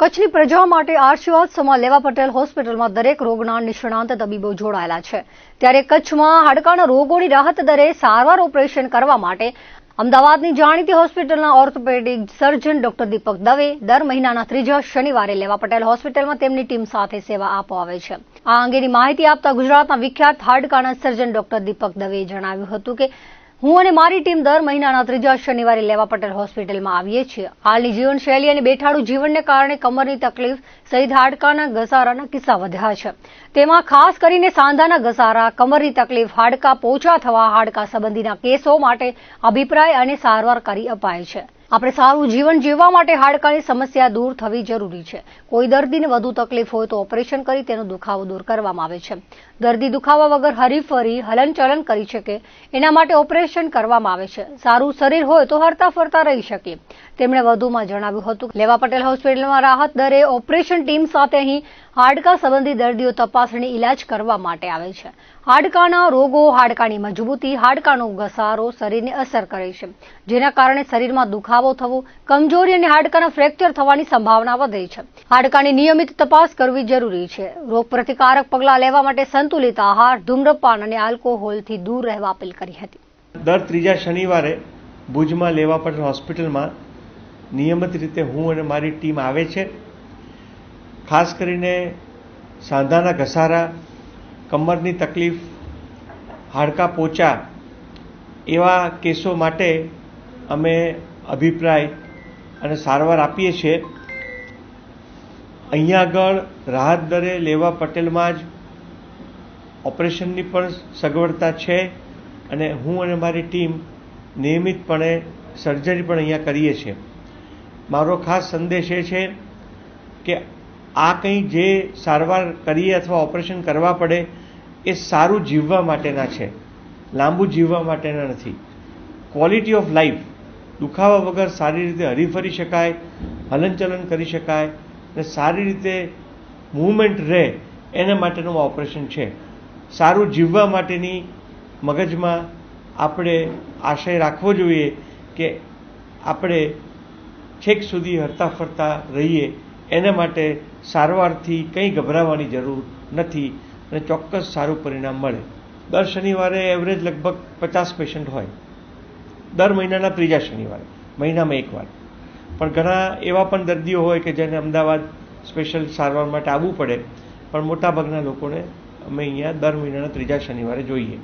કચ્છની પ્રજા માટે આશીર્વાદ સમા લેવા પટેલ હોસ્પિટલમાં દરેક રોગના નિષ્ણાંત તબીબો જોડાયેલા છે. ત્યારે કચ્છમાં હાડકાના રોગોની રાહત દરે સારવાર ઓપરેશન કરવા માટે અમદાવાદની જાણીતી હોસ્પિટલના orthopaedic surgeon doctor Deepak Dave દર મહિનાના ત્રીજા શનિવારે લેવા પટેલ હોસ્પિટલમાં તેમની ટીમ સાથે સેવા આપવા આવે છે. આ અંગેની માહિતી આપતા ગુજરાતના વિખ્યાત હાડકાના સર્જન ડોક્ટર દીપક દવેએ જણાવ્યું હતું કે હું અને મારી ટીમ દર મહિનાના ત્રીજા શનિવારે લેવા પટેલ હોસ્પિટલમાં આવીએ છીએ. હાલની જીવનશૈલી અને બેઠાડું જીવનને કારણે કમરની તકલીફ સહિત હાડકાના ઘસારાના કિસ્સા વધ્યા છે. તેમાં ખાસ કરીને સાંધાના ઘસારા, કમરની તકલીફ, હાડકા પોચા થવા, હાડકા સંબંધીના કેસો માટે અભિપ્રાય અને સારવાર કરી અપાય છે. આપણે સારું જીવન જીવવા માટે હાડકાની સમસ્યા દૂર થવી જરૂરી છે. કોઈ દર્દીને વધુ તકલીફ હોય તો ઓપરેશન કરી તેનો દુખાવો દૂર કરવામાં આવે છે. દર્દી દુખાવા વગર હરીફરી, હલનચલન કરી શકે, એના માટે ઓપરેશન કરવામાં આવે છે. સારું શરીર હોય તો હરતા ફરતા રહી શકે. તેમણે વધુમાં જણાવ્યું હતું લેવા પટેલ હોસ્પિટલમાં રાહત દરે ઓપરેશન ટીમ સાથે અહીં હાડકા સંબંધી દર્દીઓ તપાસણી ઇલાજ કરવા માટે આવે છે. હાડકાના રોગો, હાડકાની મજબૂતી, હાડકાનો ઘસારો શરીરને અસર કરે છે. જેના કારણે શરીરમાં દુખાવો થવો, કમજોરી અને હાડકાના ફ્રેક્ચર થવાની સંભાવના વધે છે. હાડકાની નિયમિત તપાસ કરવી જરૂરી છે. રોગ પ્રતિકારક પગલાં લેવા માટે સંતુલિત આહાર, ધૂમ્રપાન અને આલ્કોહોલથી દૂર રહેવા અપીલ કરી હતી. દર ત્રીજા શનિવારે ભુજમાં લેવા પટેલ હોસ્પિટલમાં નિયમિત રીતે હું અને મારી ટીમ આવે છે. ખાસ કરીને સાંધાના ઘસારા, કમરની તકલીફ, હાડકા પોચા એવા કેસો માટે અમે અભિપ્રાય અને સારવાર આપીએ છીએ. અહીંયા આગળ રાહત દરે લેવા પટેલમાં જ ઓપરેશનની પણ સગવડતા છે અને હું અને મારી ટીમ નિયમિતપણે સર્જરી પણ અહીંયા કરીએ છીએ. મારો ખાસ સંદેશ એ છે કે આ કંઈ જે સારવાર કરીએ અથવા ઓપરેશન કરવા પડે, એ સારું જીવવા માટેના છે. લાંબુ જીવવા માટેના નથી. ક્વોલિટી ઓફ લાઈફ દુખાવા વગર સારી રીતે હરીફરી શકાય, હલનચલન કરી શકાય અને સારી રીતે મૂવમેન્ટ રહે, એના માટેનું ઓપરેશન છે. સારું જીવવા માટેની મગજમાં આપણે આશય રાખવો જોઈએ કે આપણે છેક સુધી હરતા ફરતા રહીએ એના માટે સારવારથી કંઈ ગભરાવાની જરૂર નથી અને ચોક્કસ સારું પરિણામ મળે. દર શનિવારે એવરેજ લગભગ પચાસ પેશન્ટ હોય. દર મહિનાના ત્રીજા શનિવારે, મહિનામાં એકવાર. પણ ઘણા એવા પણ દર્દીઓ હોય કે જેને અમદાવાદ સ્પેશિયલ સારવાર માટે આવવું પડે, પણ મોટાભાગના લોકોને અમે અહીંયા દર મહિનાના ત્રીજા શનિવારે જોઈએ.